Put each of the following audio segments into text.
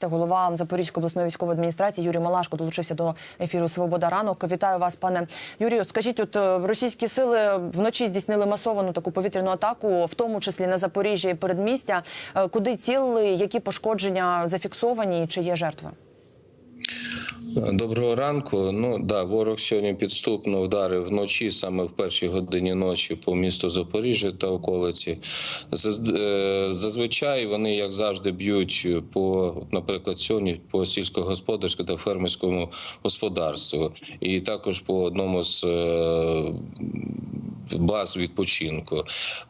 Та голова Запорізької обласної військової адміністрації Юрій Малашко долучився до ефіру Свобода ранок. Вітаю вас, пане Юрію. Скажіть, от е, російські сили вночі здійснили масовану таку повітряну атаку, в тому числі на Запоріжжя і передмістя. Е, Куди цілили, які пошкодження зафіксовані, чи є жертви? Доброго ранку. Ну да, ворог сьогодні підступно вдарив вночі, саме в першій годині ночі, по місту Запоріжжя та околиці. Е, Зазвичай вони, як завжди, б'ють по, наприклад, сьогодні по сільськогосподарському та фермерському господарству, і також по одному з е, баз відпочинку.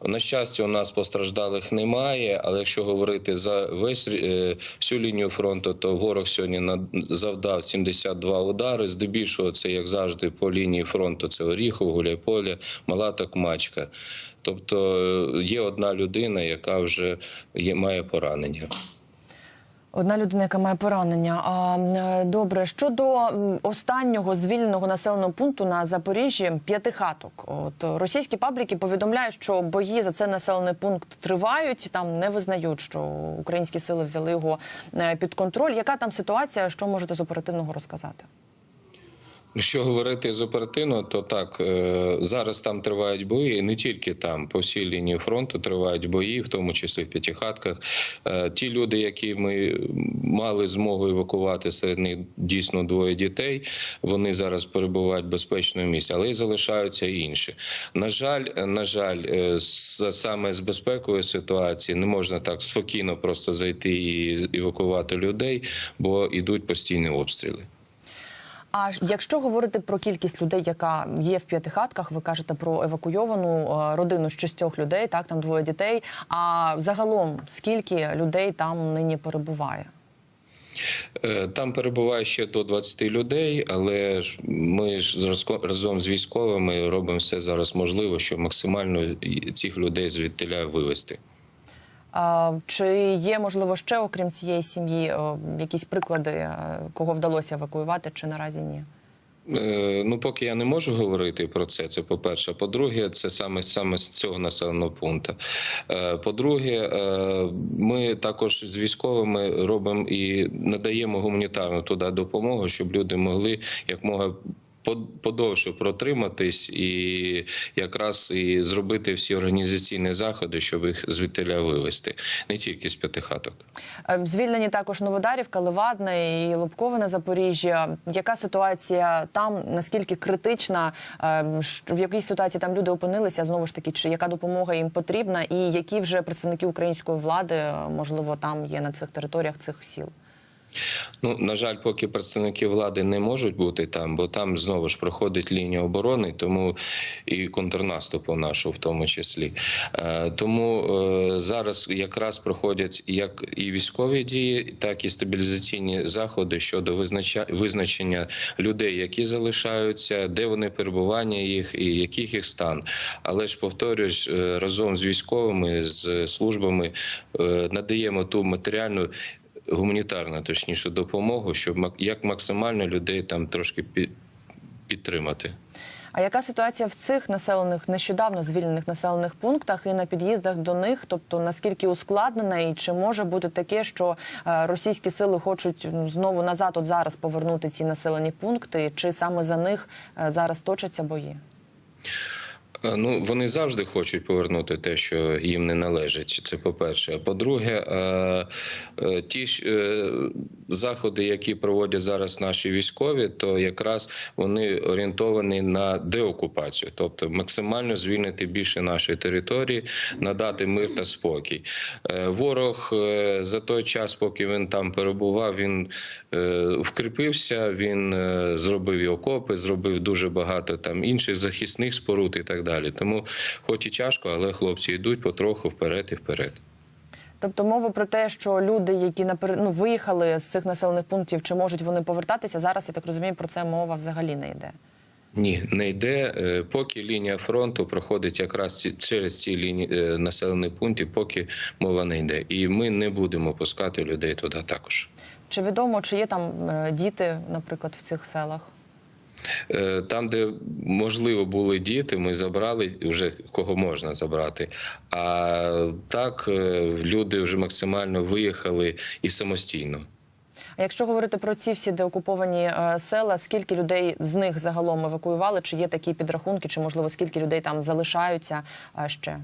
На щастя, у нас постраждалих немає, але якщо говорити за весь е, всю лінію фронту, то ворог сьогодні завдав 72 удари. Здебільшого це, як завжди, по лінії фронту це Оріхов, Гуляйполе, Мала та Кмачка. Тобто е, є одна людина, яка вже має поранення. Одна людина, яка має поранення. А е, добре, щодо останнього звільненого населеного пункту на Запоріжжі п'ятихаток. От російські пабліки повідомляють, що бої за цей населений пункт тривають. Там не визнають, що українські сили взяли його е, під контроль. Яка там ситуація? Що можете з оперативного розказати? Якщо говорити з оперативно, то так е, зараз там тривають бої, і не тільки там, по всій лінії фронту тривають бої, в тому числі в п'ятихатках. Е, Ті люди, які ми мали змогу евакувати, серед них дійсно двоє дітей. Вони зараз перебувають в безпечному місці, але й залишаються інші. На жаль, на жаль, е, саме з безпекової ситуації не можна так спокійно просто зайти і евакувати людей, бо йдуть постійні обстріли. А якщо говорити про кількість людей, яка є в п'ятихатках, ви кажете про евакуйовану е, родину з шістьох людей, так там двоє дітей. А загалом скільки людей там нині перебуває? Е, Там перебуває ще до 20 людей, але ми ж разом з військовими робимо все зараз можливе, щоб максимально цих людей звідтиля вивести. Чи є можливо ще, окрім цієї сім'ї, якісь приклади, е, кого вдалося евакуювати, чи наразі ні? Е, Ну, поки я не можу говорити про це. Це по-перше. По-друге, це саме саме з цього населеного пункту. Е, По-друге, ми також з військовими робимо і надаємо гуманітарну туди допомогу, щоб люди могли якмога под- подовше протриматись і якраз і зробити всі організаційні заходи, щоб їх звідтиля вивести, не тільки з п'ятихаток. Е, Звільнені також Новодарівка, Левадне і Лобкове на Запоріжжя. Яка ситуація там? Наскільки критична? Е, В якій ситуації там люди опинилися? Знову ж таки, чи яка допомога їм потрібна? І які вже представники української влади е, можливо там є на цих територіях цих сіл? Ну на жаль, поки представники влади не можуть бути там, бо там знову ж проходить лінія оборони, тому і контрнаступу нашу в тому числі. Е, Тому е, зараз якраз проходять як і військові дії, так і стабілізаційні заходи щодо визначення людей, які залишаються, де вони перебування їх і яких їх стан. Але ж повторюсь, е, разом з військовими з службами надаємо ту матеріальну гуманітарну, точніше, допомогу, щоб як максимально людей там трошки пі- підтримати. А яка ситуація в цих населених нещодавно звільнених населених пунктах і на під'їздах до них? Тобто наскільки ускладнена, і чи може бути таке, що е, російські сили хочуть знову назад, от зараз повернути ці населені пункти, чи саме за них е, зараз точаться бої? Е, Ну, вони завжди хочуть повернути те, що їм не належить. Це по-перше. А По-друге, е, е, ті ж заходи, які проводять зараз наші військові, то якраз вони орієнтовані на деокупацію, тобто максимально звільнити більше нашої території, надати мир та спокій. Ворог за той час, поки він там перебував, він вкріпився, він зробив і окопи, зробив дуже багато там інших захисних споруд і так далі. Тому, хоч і тяжко, але хлопці йдуть потроху вперед і вперед. Тобто мова про те, що люди, які напер... ну, виїхали з цих населених пунктів, чи можуть вони повертатися зараз? Я так розумію, про це мова взагалі не йде. Ні, не йде. Е, Поки лінія фронту проходить якраз через ці лінії е, населені пункти, поки мова не йде. І ми не будемо пускати людей туди також. Чи відомо, чи є там е, діти, наприклад, в цих селах? Е, Там, де можливо були діти, ми забрали вже кого можна забрати. А так е, люди вже максимально виїхали і самостійно. А якщо говорити про ці всі деокуповані е, села, скільки людей з них загалом евакуювали? Чи є такі підрахунки, чи можливо скільки людей там залишаються ще?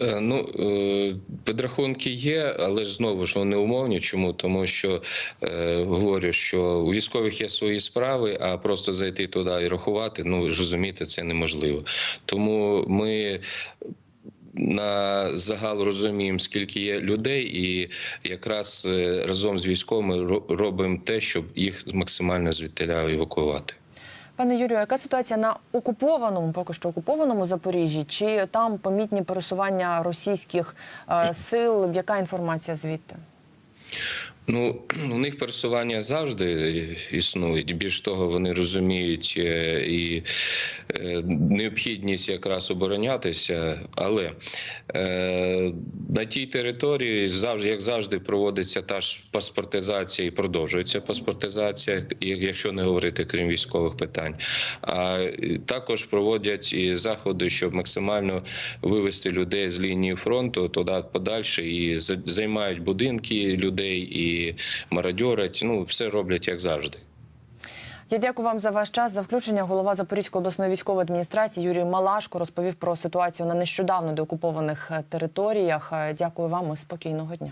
Е, Ну, е, підрахунки є, але ж знову ж вони умовні. Чому? Тому що е, говорю, що у військових є свої справи, а просто зайти туди і рахувати, ну розумієте, це неможливо. Тому ми. На загал розуміємо, скільки є людей, і якраз е, разом з військовими робимо те, щоб їх максимально звідтиля евакуювати. Пане Юрію, яка ситуація на окупованому, поки що окупованому Запоріжжі? Чи там помітні пересування російських е, сил? Яка інформація звідти? Ну, у них пересування завжди існують. Більш того, вони розуміють е, і е, необхідність якраз оборонятися. Але е, на тій території завжди, як завжди, проводиться та ж паспортизація і продовжується паспортизація, якщо не говорити крім військових питань. А також проводять і заходи, щоб максимально вивести людей з лінії фронту туди подальше і займають будинки людей і мародьорять. Ну все роблять як завжди. Я дякую вам за ваш час. За включення голова Запорізької обласної військової адміністрації Юрій Малашко розповів про ситуацію на нещодавно деокупованих е, територіях. Е, Дякую вам і спокійного дня.